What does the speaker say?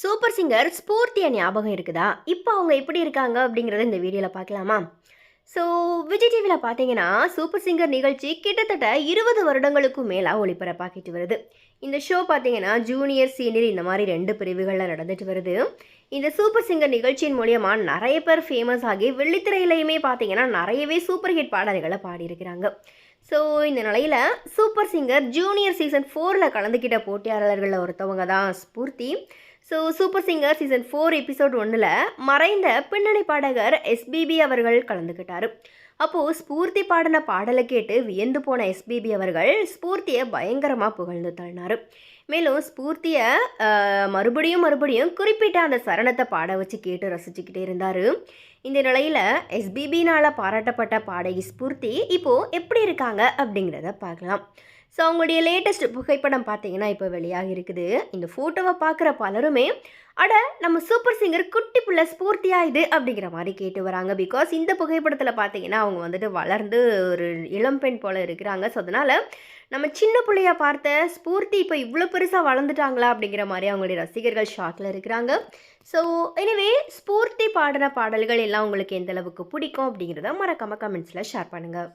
Super singer ஸ்பூர்த்தியா ஞாபகம் இருக்குதா? இப்போ அவங்க எப்படி இருக்காங்க அப்படிங்கிறத இந்த வீடியோவில் பார்க்கலாமா? ஸோ விஜய் டிவியில் பார்த்தீங்கன்னா சூப்பர் சிங்கர் நிகழ்ச்சி கிட்டத்தட்ட இருபது வருடங்களுக்கும் மேலாக ஒளிபரப்பாக்கிட்டு வருது. இந்த ஷோ பார்த்தீங்கன்னா ஜூனியர் சீனியர் இந்த மாதிரி ரெண்டு பிரிவுகளில் நடந்துட்டு வருது. இந்த சூப்பர் சிங்கர் நிகழ்ச்சியின் மூலியமாக நிறைய பேர் ஃபேமஸ் ஆகி வெள்ளித்திரையிலையுமே பார்த்தீங்கன்னா நிறையவே சூப்பர் ஹிட் பாடல்களை பாடியிருக்கிறாங்க. ஸோ இந்த நிலையில் சூப்பர் சிங்கர் ஜூனியர் சீசன் ஃபோரில் கலந்துக்கிட்ட போட்டியாளர்களில் ஒருத்தவங்க தான் Spoorthi. So Super Singer season four episode ஒன்றில் மறைந்த பின்னணி பாடகர் எஸ்பிபி அவர்கள் கலந்துக்கிட்டார் அப்போது ஸ்பூர்த்தி பாடின பாடலை கேட்டு வியந்து போன எஸ்பிபி அவர்கள் ஸ்பூர்த்தியை பயங்கரமாக புகழ்ந்து தள்ளினார். மேலும் ஸ்பூர்த்தியை மறுபடியும் மறுபடியும் குறிப்பிட்ட அந்த சரணத்தை பாட வச்சு கேட்டு ரசிச்சுக்கிட்டே இருந்தார். இந்த நிலையில் எஸ்பிபினால் பாராட்டப்பட்ட பாடகி ஸ்பூர்த்தி இப்போது எப்படி இருக்காங்க அப்படிங்கிறத பார்க்கலாம். ஸோ அவங்களுடைய லேட்டஸ்ட் புகைப்படம் பார்த்தீங்கன்னா இப்போ வெளியாக இருக்குது. இந்த ஃபோட்டோவை பார்க்குற பலருமே அட நம்ம சூப்பர் சிங்கர் குட்டி புள்ள ஸ்பூர்த்தியாக இது அப்படிங்கிற மாதிரி கேட்டு வராங்க. பிகாஸ் இந்த புகைப்படத்தில் பார்த்தீங்கன்னா அவங்க வந்துட்டு வளர்ந்து ஒரு இளம்பெண் போல் இருக்கிறாங்க. ஸோ அதனால் நம்ம சின்ன பிள்ளைய பார்த்த ஸ்பூர்த்தி இப்போ இவ்வளோ பெருசாக வளர்ந்துட்டாங்களா அப்படிங்கிற மாதிரி அவங்களுடைய ரசிகர்கள் ஷாக்கில் இருக்கிறாங்க. ஸோ எனவே ஸ்பூர்த்தி பாடின பாடல்கள் எல்லாம் உங்களுக்கு எந்த அளவுக்கு பிடிக்கும் அப்படிங்கிறத மறக்காமல் கமெண்ட்ஸில் ஷேர் பண்ணுங்கள்